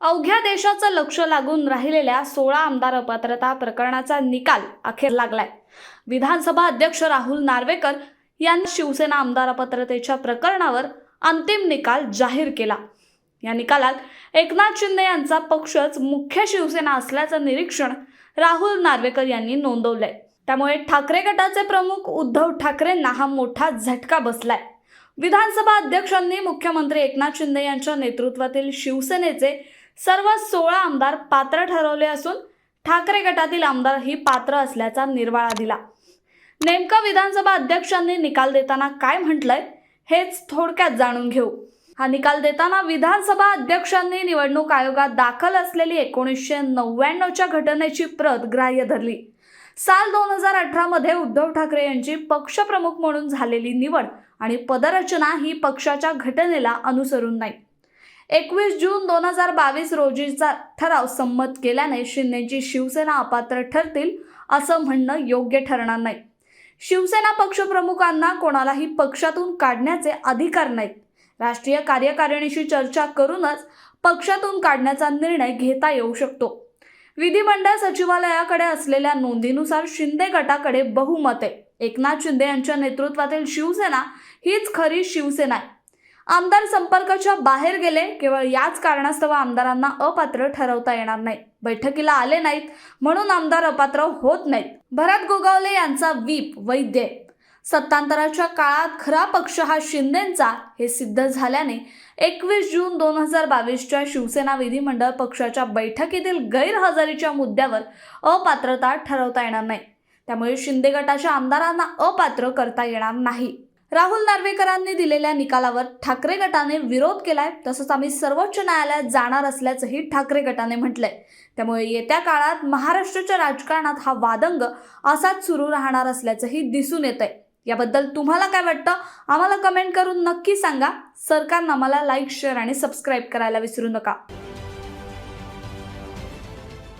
अवघ्या देशाचं लक्ष लागून राहिलेल्या सोळा आमदार अपात्रता प्रकरणाचा निकाल अखेर लागलाय. विधानसभा अध्यक्ष राहुल नार्वेकर यांनी शिवसेना आमदार अपात्रतेच्या प्रकरणावर अंतिम निकाल जाहीर केला. या निकालात एकनाथ शिंदे यांचा पक्षच मुख्य शिवसेना असल्याचं निरीक्षण राहुल नार्वेकर यांनी नोंदवलंय. त्यामुळे ठाकरे गटाचे प्रमुख उद्धव ठाकरेंना हा मोठा झटका बसलाय. विधानसभा अध्यक्षांनी मुख्यमंत्री एकनाथ शिंदे यांच्या नेतृत्वातील शिवसेनेचे सर्व सोळा आमदार पात्र ठरवले असून ठाकरे गटातील आमदार ही पात्र असल्याचा निर्वाळा दिला. नेमकं विधानसभा अध्यक्षांनी निकाल देताना काय म्हटलंय हेच थोडक्यात जाणून घेऊ. हा निकाल देताना विधानसभा अध्यक्षांनी निवडणूक आयोगात दाखल असलेली एकोणीसशे नव्याण्णवच्या घटनेची प्रत ग्राह्य धरली. साल दोन हजार अठरामध्ये उद्धव ठाकरे यांची पक्षप्रमुख म्हणून झालेली निवड आणि पदरचना ही पक्षाच्या घटनेला अनुसरून नाही. एकवीस जून दोन हजार बावीस रोजीचा ठराव संमत केल्याने शिंदेची शिवसेना अपात्र ठरतील असं म्हणणं योग्य ठरणार नाही. शिवसेना पक्षप्रमुखांना कोणालाही पक्षातून काढण्याचे अधिकार नाहीत. राष्ट्रीय कार्यकारिणीशी चर्चा करूनच पक्षातून काढण्याचा निर्णय घेता येऊ शकतो. विधिमंडळ सचिवालयाकडे असलेल्या नोंदीनुसार शिंदे गटाकडे बहुमत आहे. एकनाथ शिंदे यांच्या नेतृत्वातील शिवसेना हीच खरी शिवसेना आहे. आमदार संपर्काच्या बाहेर गेले. केवळ याच कारणास्तव आमदारांना अपात्र ठरवता येणार नाही. बैठकीला आले नाहीत म्हणून आमदार अपात्र होत नाहीत. भरत गोगावले यांचा वीप वैद्य. सत्तांतराच्या काळात खरा पक्ष हा शिंदेचा. हे सिद्ध झाल्याने एकवीस जून दोन हजार बावीसच्या शिवसेना विधिमंडळ पक्षाच्या बैठकीतील गैरहजेरीच्या मुद्द्यावर अपात्रता ठरवता येणार नाही. त्यामुळे शिंदे गटाच्या आमदारांना अपात्र करता येणार नाही. राहुल नार्वेकरांनी दिलेल्या निकालावर ठाकरे गटाने विरोध केलाय तसंच आम्ही सर्वोच्च न्यायालयात जाणार असल्याचंही ठाकरे गटाने म्हटलंय. त्यामुळे येत्या काळात महाराष्ट्राच्या राजकारणात हा वादंग असाच सुरू राहणार असल्याचंही दिसून येत आहे याबद्दल तुम्हाला काय वाटतं? आम्हाला कमेंट करून नक्की सांगा. सरकारनं आम्हाला लाईक शेअर आणि सबस्क्राईब करायला विसरू नका.